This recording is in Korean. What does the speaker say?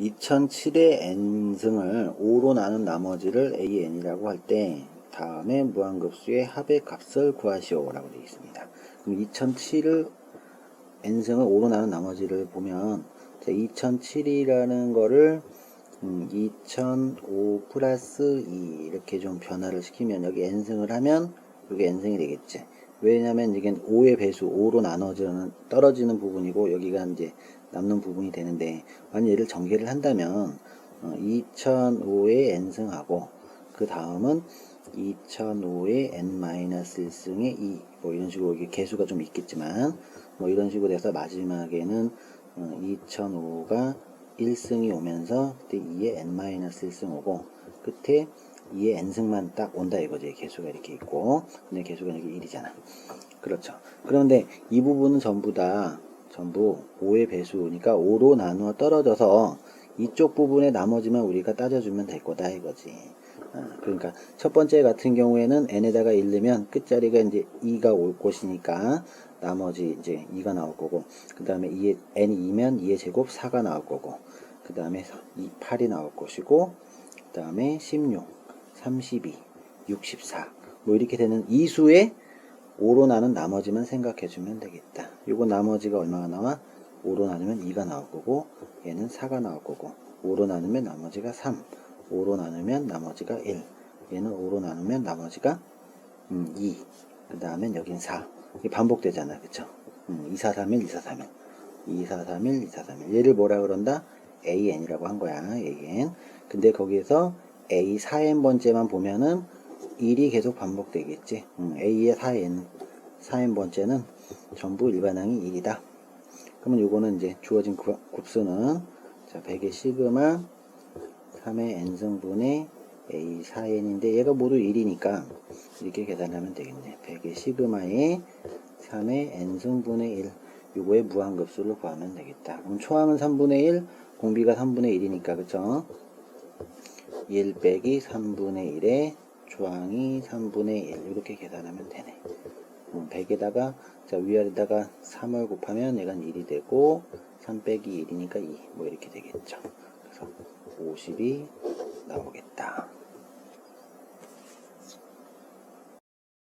2007의 n승을 5로 나눈 나머지를 an이라고 할 때 다음에 무한급수의 합의 값을 구하시오 라고 되어 있습니다. 그럼 2007을 n승을 5로 나눈 나머지를 보면 2007이라는 거를 음, 2005 플러스 2 이렇게 좀 변화를 시키면 여기 n승을 하면 여기 n승이 되겠지. 왜냐면 이게 5의 배수 5로 나눠지는 떨어지는 부분이고 여기가 이제 남는 부분이 되는데 만약 얘를 전개를 한다면 어, 2005의 n승하고 그 다음은 2005의 n-1승의 2, 뭐 이런 식으로 이게 개수가 좀 있겠지만 뭐 이런 식으로 돼서 마지막에는 어, 2005가 1승이 오면서 그때 2의 n-1승 오고 끝에 2의 n승만 딱 온다 이거지. 개수가 이렇게 있고. 근데 개수가 여기 1이잖아. 그렇죠. 그런데 이 부분은 전부 다 전부 5의 배수니까 5로 나누어 떨어져서 이쪽 부분의 나머지만 우리가 따져주면 될 거다 이거지. 아, 그러니까 첫 번째 같은 경우에는 n에다가 1 넣으면 끝자리가 이제 2가 올 것이니까 나머지 이제 2가 나올 거고 그 다음에 2의 n이 2면 2의 제곱 4가 나올 거고 그 다음에 2, 8이 나올 것이고 그 다음에 16, 32, 64 뭐 이렇게 되는 이 수의 5로 나눈 나머지만 생각해 주면 되겠다 요거 나머지가 얼마가 나와? 5로 나누면 2가 나올 거고 얘는 4가 나올 거고 5로 나누면 나머지가 3 5로 나누면 나머지가 1 얘는 5로 나누면 나머지가 음, 2. 그 다음엔 여긴 4. 이게 반복되잖아. 그쵸? 음, 2, 4, 3, 1, 2, 4, 3, 1. 2, 4, 3, 1, 2, 4, 3, 1. 얘를 뭐라 그런다? AN이라고 한 거야. AN. 근데 거기에서 A 4N 번째만 보면은 1이 계속 반복되겠지. 음, A의 4N. 4N 번째는 전부 일반항이 1이다. 그러면 요거는 이제 주어진 구- 곱수는 자, 100의 시그마 3의 n승분의 a 4n인데 얘가 모두 1이니까 이렇게 계산하면 되겠네. 100의 시그마에 3의 n승분의 1 요거의 무한급수를 구하면 되겠다. 그럼 초항은 3분의 1 공비가 3분의 1이니까 그쵸? 1 빼기 3분의 1에 초항이 3분의 1 이렇게 계산하면 되네 100에다가 자 위아래다가 3을 곱하면 얘가 1이 되고 3 빼기 1이니까 2 뭐 이렇게 되겠죠. 그래서 50이 나오겠다